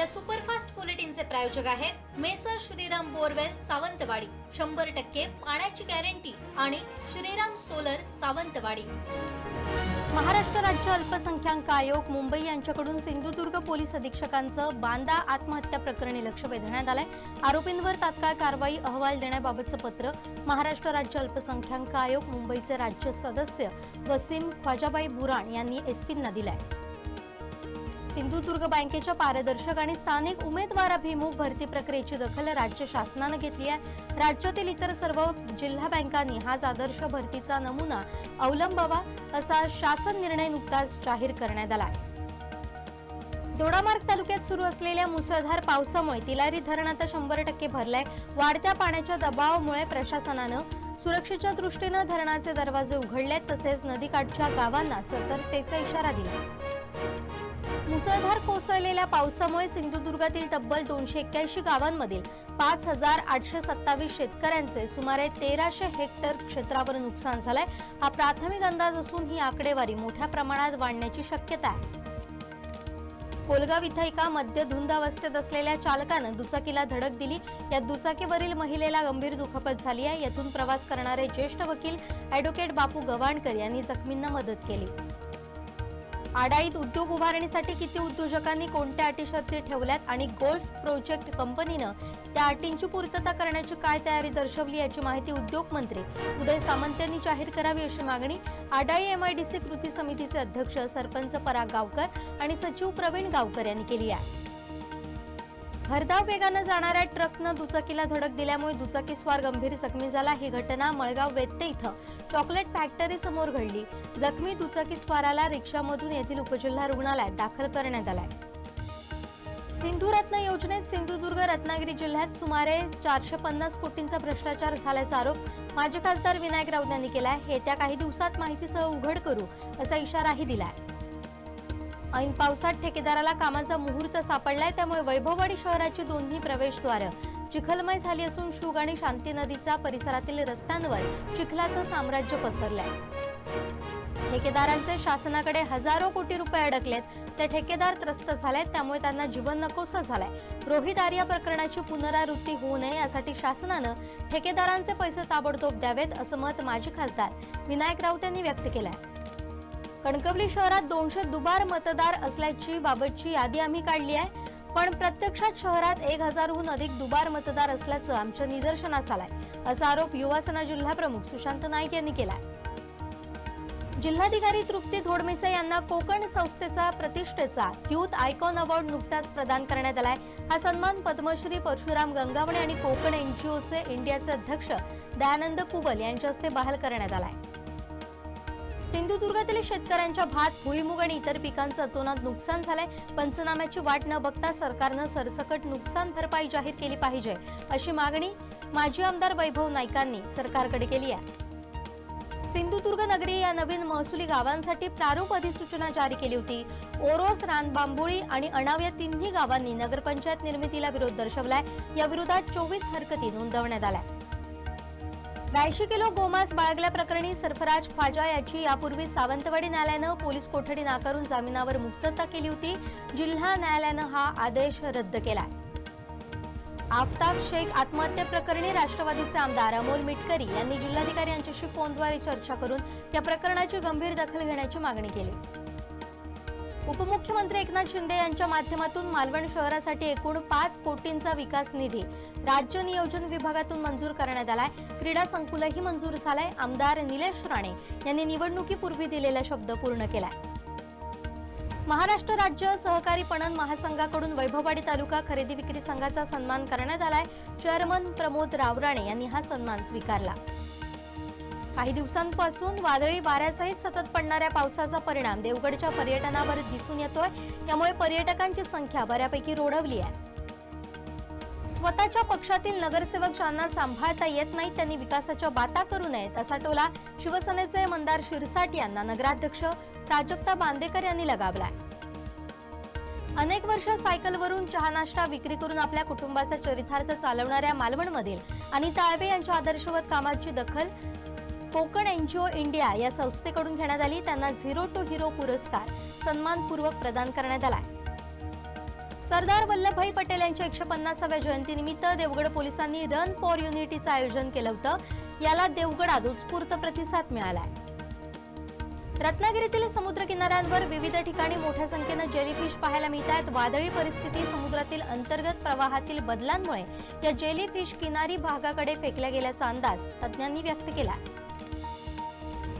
या सुपरफास्ट बुलेटिनचे प्रायोजक आहेत मेसर श्रीराम बोरवेल सावंतवाडी. शंभर टक्के पाण्याची गॅरंटी आणि श्रीराम सोलर सावंतवाडी. महाराष्ट्र राज्य अल्पसंख्याक आयोग मुंबई यांच्याकडून सिंधुदुर्ग पोलीस अधीक्षकांचं बांदा आत्महत्या प्रकरणी लक्ष वेधण्यात आलंय. आरोपींवर तात्काळ कारवाई अहवाल देण्याबाबतचं पत्र महाराष्ट्र राज्य अल्पसंख्याक आयोग मुंबईचे राज्य सदस्य वसीम ख्वाजाबाई बुराण यांनी एसपींना आहे सिंधुदुर्ग बँकेच्या पारदर्शक आणि स्थानिक उमेदवाराभिमुख भरती प्रक्रियेची दखल राज्य शासनानं घेतली आहे. राज्यातील इतर सर्व जिल्हा बँकांनी हाच आदर्श भरतीचा नमुना अवलंबावा असा शासन निर्णय नुकताच जाहीर करण्यात आला दोडामार्ग तालुक्यात सुरू असलेल्या मुसळधार पावसामुळे तिलारी धरण आता शंभर टक्के भरलंय. वाढत्या पाण्याच्या दबावामुळे प्रशासनानं सुरक्षेच्या दृष्टीनं धरणाचे दरवाजे उघडलेत तसेच नदीकाठच्या गावांना सतर्कतेचा इशारा दिला. मुसळधार कोसळलेल्या पावसामुळे सिंधुदुर्गातील तब्बल दोनशे एक्क्याऐंशी गावांमधील पाच हजार आठशे सत्तावीस शेतकऱ्यांचे सुमारे तेराशे हेक्टर क्षेत्रावर नुकसान झालंय. हा प्राथमिक अंदाज असून ही आकडेवारी मोठ्या प्रमाणात वाढण्याची शक्यता आहे. कोलगाव इथं एका मद्यधुंद अवस्थेत असलेल्या चालकानं दुचाकीला धडक दिली. यात दुचाकीवरील महिलेला गंभीर दुखापत झाली आहे. यातून प्रवास करणारे ज्येष्ठ वकील ॲडव्होकेट बापू गव्हाणकर यांनी जखमींना मदत केली. आडाईत उद्योग उभारणीसाठी किती उद्योजकांनी कोणत्या अटी शर्ती ठेवल्यात आणि गोल्फ प्रोजेक्ट कंपनीनं त्या अटींची पूर्तता करण्याची काय तयारी दर्शवली याची माहिती उद्योग मंत्री उदय सामंत यांनी जाहीर करावी अशी मागणी आडाई एमआयडीसी कृती समितीचे अध्यक्ष सरपंच पराग गावकर आणि सचिव प्रवीण गावकर यांनी केली आहे. भरधाव वेगानं जाणाऱ्या ट्रकनं दुचाकीला धडक दिल्यामुळे दुचाकी स्वार गंभीर जखमी झाला. ही घटना मळगाव वेत्ते इथं चॉकलेट फॅक्टरी समोर घडली. जखमी दुचाकी स्वाराला रिक्षामधून येथील उपजिल्हा रुग्णालयात दाखल करण्यात आलाय. सिंधू रत्न योजनेत सिंधुदुर्ग रत्नागिरी जिल्ह्यात सुमारे चारशे पन्नास कोटींचा भ्रष्टाचार झाल्याचा आरोप माजी खासदार विनायक राऊत यांनी केलाय. येत्या काही दिवसात माहितीसह उघड करू असा इशाराही दिलाय. ऐन पावसात ठेकेदाराला कामाचा मुहूर्त सापडलाय त्यामुळे वैभववाडी शहराची दोन्ही प्रवेशद्वारं चिखलमय झाली असून शुग आणि शांती नदीचा परिसरातील रस्त्यांवर चिखलाचं साम्राज्य पसरलंय. ठेकेदारांचे शासनाकडे हजारो कोटी रुपये अडकलेत ते ठेकेदार त्रस्त झालेत त्यामुळे त्यांना जीवन नकोसा झालाय. रोहित आर्या प्रकरणाची पुनरावृत्ती होऊ नये यासाठी शासनानं ठेकेदारांचे पैसे ताबडतोब द्यावेत असं मत माजी खासदार विनायक राऊत यांनी व्यक्त केलंय. कणकवली शहरात दोनशे दुबार मतदार असल्याची बाबतची यादी आम्ही काढली आहे. पण प्रत्यक्षात शहरात एक हजारहून अधिक दुबार मतदार असल्याचं आमच्या निदर्शनास आलाय. असा आरोप युवासेना जिल्हाप्रमुख सुशांत नाईक यांनी केलाय. जिल्हाधिकारी तृप्ती धोडमेसे यांना कोकण संस्थेचा प्रतिष्ठेचा युथ आयकॉन अवॉर्ड नुकताच प्रदान करण्यात आलाय. हा सन्मान पद्मश्री परशुराम गंगावणे आणि कोकण एनजीओचे इंडियाचे अध्यक्ष दयानंद कुबल यांच्या हस्ते बहाल करण्यात आलाय. सिंधुदुर्गातील शेतकऱ्यांच्या भात भुईमुग आणि इतर पिकांचं अतोनात नुकसान झालंय. पंचनाम्याची वाट न बघता सरकारनं सरसकट नुकसान भरपाई जाहीर केली पाहिजे अशी मागणी माजी आमदार वैभव नाईकांनी सरकारकडे केली आहे. सिंधुदुर्ग नगरी या नवीन महसुली गावांसाठी प्रारूप अधिसूचना जारी केली होती. ओरोस रानबांबोळी आणि अणाव या तिन्ही गावांनी नगरपंचायत निर्मितीला विरोध दर्शवलाय. या विरोधात चोवीस हरकती नोंदवण्यात आल्या. ब्याऐंशी किलो गोमांस बाळगल्याप्रकरणी सरफराज ख्वाजा याची यापूर्वी सावंतवाडी न्यायालयानं पोलीस कोठडी नाकारून जामिनावर मुक्तता केली होती. जिल्हा न्यायालयानं हा आदेश रद्द केलाय. आफताब शेख आत्महत्या प्रकरणी राष्ट्रवादीचे आमदार अमोल मिटकरी यांनी जिल्हाधिकारी यांच्याशी फोनद्वारे चर्चा करून या प्रकरणाची गंभीर दखल घेण्याची मागणी केली. उपमुख्यमंत्री एकनाथ शिंदे यांच्या माध्यमातून मालवण शहरासाठी एकूण पाच कोटींचा विकास निधी राज्य नियोजन विभागातून मंजूर करण्यात आलाय. क्रीडा संकुलही मंजूर झालाय. आमदार निलेश राणे यांनी निवडणुकीपूर्वी दिलेला शब्द पूर्ण केलाय. महाराष्ट्र राज्य सहकारी पणन महासंघाकडून वैभववाडी तालुका खरेदी विक्री संघाचा सन्मान करण्यात आलाय. चेअरमन प्रमोद रावराणे यांनी हा सन्मान स्वीकारला. काही दिवसांपासून वादळी वाऱ्यासहित सतत पडणाऱ्या पावसाचा परिणाम देवगडच्या पर्यटनावर दिसून येतोय. त्यामुळे पर्यटकांची संख्या बऱ्यापैकी रोडवली आहे. स्वतःच्या पक्षातील नगरसेवक ज्यांना सांभाळता येत नाही त्यांनी विकासाच्या बाता करू नयेत असा टोला शिवसेनेचे मंदार शिरसाट यांना नगराध्यक्ष प्राजक्ता बांदेकर यांनी लगावलाय. अनेक वर्ष सायकलवरून चहा नाश्ता विक्री करून आपल्या कुटुंबाचा चरितार्थ चालवणाऱ्या मालवणमधील अनिता आळवे यांच्या आदर्शवत कामाची दखल कोकण एनजीओ इंडिया या संस्थेकडून घेण्यात आली. त्यांना झिरो टू हिरो पुरस्कार सन्मानपूर्वक प्रदान करण्यात आला सरदार वल्लभभाई पटेल यांच्या एकशे पन्नासाव्या जयंतीनिमित्त देवगड पोलिसांनी रन फॉर युनिटीचं आयोजन केलं होतं. याला देवगडात उत्स्फूर्त प्रतिसाद मिळाला रत्नागिरीतील समुद्र किनाऱ्यांवर विविध ठिकाणी मोठ्या संख्येनं जेलीफिश पाहायला मिळत आहेत वादळी परिस्थिती समुद्रातील अंतर्गत प्रवाहातील बदलांमुळे या जेलीफिश किनारी भागाकडे फेकल्या गेल्याचा अंदाज तज्ज्ञांनी व्यक्त केला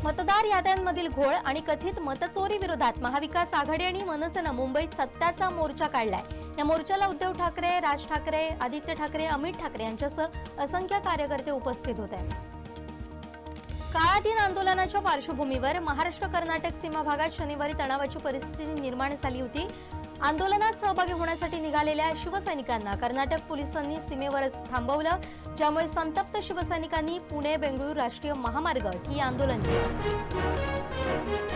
मतदार याद्यांमधील घोळ आणि कथित मतचोरी विरोधात महाविकास आघाडी आणि मनसेनं मुंबईत सत्याचा मोर्चा काढलाय. या मोर्चाला उद्धव ठाकरे राज ठाकरे आदित्य ठाकरे अमित ठाकरे यांच्यासह असंख्य कार्यकर्ते उपस्थित होते. काळातील आंदोलनाच्या पार्श्वभूमीवर महाराष्ट्र कर्नाटक सीमा भागात शनिवारी तणावाची परिस्थिती निर्माण झाली होती. आंदोलनात सहभागी होण्यासाठी निघालेल्या शिवसैनिकांना कर्नाटक पोलिसांनी सीमेवरच थांबवलं ज्यामुळे संतप्त शिवसैनिकांनी पुणे बेंगळूर राष्ट्रीय महामार्ग ही आंदोलन केलं.